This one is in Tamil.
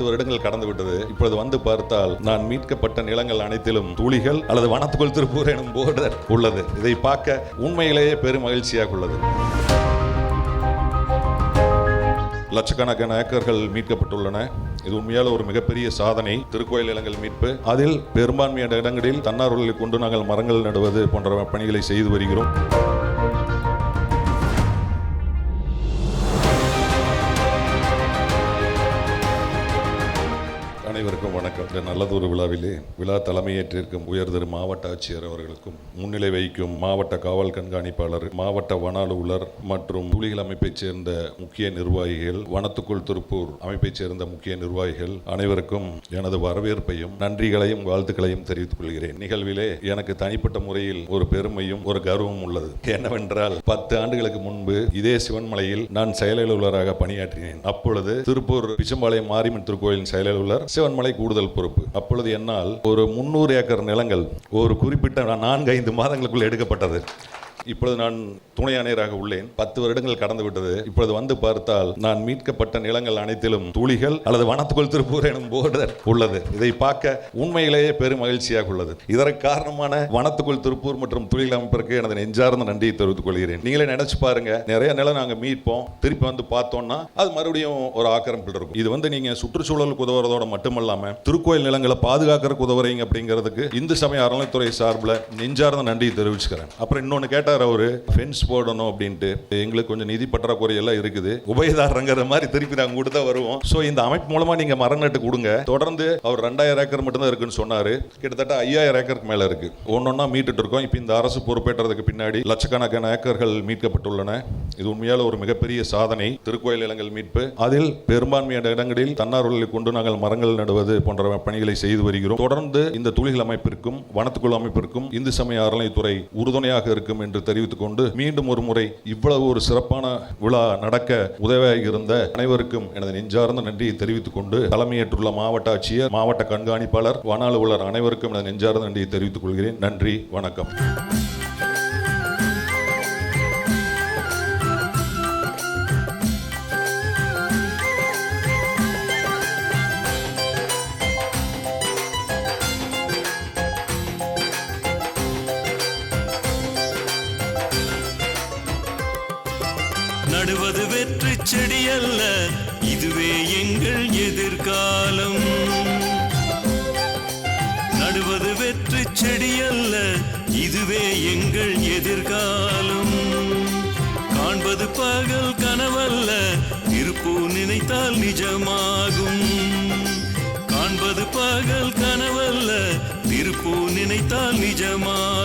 பத்து வருடங்கள் கடந்து விட்டது. இப்பொழுது வந்து பார்த்தால் நான் மீட்கப்பட்ட நிலங்கள் அனைத்திலும் துளிகள் அல்லது வனத்துக்குள் திருப்பூர் எனும் போர்டர் உள்ளது. இதை பார்க்க உண்மையிலேயே பெரும் மகிழ்ச்சியாக உள்ளது. லட்சக்கணக்கான ஏக்கர்கள் மீட்கப்பட்டுள்ளன. இது உண்மையால ஒரு மிகப்பெரிய சாதனை. திருக்கோயில் நிலங்கள் மீட்பு. அதில் பெரும்பான்மையான இடங்களில் தன்னார்வலர்களை கொண்டு நாங்கள் மரங்கள் நடுவது போன்ற பணிகளை செய்து வருகிறோம். அனைவருக்கும் வணக்கம். இந்த நல்லதொரு விழாவிலே விழா தலைமையேற்றிருக்கும் உயர்திரு மாவட்ட ஆட்சியர் அவர்களுக்கும் முன்னிலை வகிக்கும் மாவட்ட காவல் கண்காணிப்பாளர் மாவட்ட வன அலுவலர் மற்றும் புலிகள் அமைப்பைச் சேர்ந்த முக்கிய நிர்வாகிகள் வனத்துக்குள் திருப்பூர் அமைப்பைச் சேர்ந்த முக்கிய நிர்வாகிகள் அனைவருக்கும் எனது வரவேற்பையும் நன்றிகளையும் வாழ்த்துக்களையும் தெரிவித்துக் கொள்கிறேன். நிகழ்விலே எனக்கு தனிப்பட்ட முறையில் ஒரு பெருமையும் ஒரு கர்வமும் உள்ளது. என்னவென்றால் பத்து ஆண்டுகளுக்கு முன்பு இதே சிவன்மலையில் நான் செயலலுவலராக பணியாற்றினேன். அப்பொழுது திருப்பூர் பிச்சம்பாளையம் மாரியம்மன் திருக்கோயிலின் செயலலுவலர் கூடுதல் பொறுப்பு. அப்பொழுது என்னால் ஒரு முன்னூறு ஏக்கர் நிலங்கள் ஒரு குறிப்பிட்ட நான்கு ஐந்து மாதங்களுக்குள் எடுக்கப்பட்டது. இப்பொழுது நான் துணை ஆணையராக உள்ளேன். பத்து வருடங்கள் கடந்து விட்டது. இப்பொழுது வந்து பார்த்தால் நான் மீட்கப்பட்ட நிலங்கள் அனைத்திலும் துளிகள் அல்லது வனத்துக்குள் திருப்பூர் எனும் போர்டர் உள்ளது. இதை பார்க்க உண்மையிலேயே பெரும் மகிழ்ச்சியாக உள்ளது. இதற்கு காரணமான வனத்துக்குள் திருப்பூர் மற்றும் துளிகள் அமைப்பிற்கு எனது நெஞ்சார்ந்த நன்றியை தெரிவித்துக் கொள்கிறேன். நீங்களே நினைச்சு பாருங்க. நிறைய நிலம் நாங்க மீட்போம். திருப்பி வந்து பார்த்தோம்னா அது மறுபடியும் ஒரு ஆக்கிரமிப்பில் இருக்கும். இது வந்து நீங்க சுற்றுச்சூழலுக்கு உதவுறதோட மட்டுமல்லாம திருக்கோயில் நிலங்களை பாதுகாக்கிறதுக்கு உதவுறீங்க அப்படிங்கிறதுக்கு இந்து சமய அறநிலைத்துறை சார்பில் நெஞ்சார்ந்த நன்றியை தெரிவிச்சுக்கிறேன். அப்புறம் இன்னொன்று கேட்டார் அவரு. ஃபென்ஸ் போடணும் அப்படின்ட்டு. எங்களுக்கு கொஞ்சம் நிதி பற்றாக்குறை எல்லாம் இருக்குது. உபயதாரங்கிற மாதிரி திருப்பி நாங்கள் தான் வருவோம். ஸோ இந்த அமைப்பு மூலமா நீங்க மரம் நட்டு கொடுங்க. தொடர்ந்து அவர் ரெண்டாயிரம் ஏக்கர் மட்டும்தான் இருக்குன்னு சொன்னாரு. கிட்டத்தட்ட ஐயாயிரம் ஏக்கருக்கு மேல இருக்கு. ஒன்னொன்னா மீட்டுட்டு இருக்கோம். இப்போ இந்த அரசு பொறுப்பேற்றதுக்கு பின்னாடி லட்சக்கணக்கான ஏக்கர்கள் மீட்கப்பட்டுள்ளன. இது உண்மையால ஒரு மிகப்பெரிய சாதனை. திருக்கோயில் நிலங்கள் மீட்பு. அதில் பெரும்பான்மையான இடங்களில் தன்னார்வலை கொண்டு நாங்கள் மரங்கள் நடுவது போன்ற பணிகளை செய்து வருகிறோம். தொடர்ந்து இந்த தொழில் அமைப்பிற்கும் வனத்துக்குழு அமைப்பிற்கும் இந்து சமய அறநிலைத்துறை உறுதுணையாக இருக்கும் என்று தெரிவித்துக் கொண்டு மீண்டும் ஒரு முறை இவ்வளவு ஒரு சிறப்பான விழா நடக்க உதவியாக இருந்த அனைவருக்கும் எனது நெஞ்சார்ந்த நன்றியை தெரிவித்துக் கொண்டு தலைமையேற்றுள்ள மாவட்ட ஆட்சியர் மாவட்ட கண்காணிப்பாளர் வன அலுவலர் அனைவருக்கும் எனது நெஞ்சார்ந்த நன்றியை தெரிவித்துக் கொள்கிறேன் நன்றி வணக்கம். நடுவது வெற்றி செடி அல்ல இதுவே எங்கள் எதிர்காலம். நடுவது வெற்றி செடி அல்ல இதுவே எங்கள் எதிர்காலம். காண்பது பகல் கனவல்ல. இருப்போ நினைத்தால் நிஜமாகும். காண்பது பகல் கனவல்ல. இருப்போ நினைத்தால் நிஜமாகும்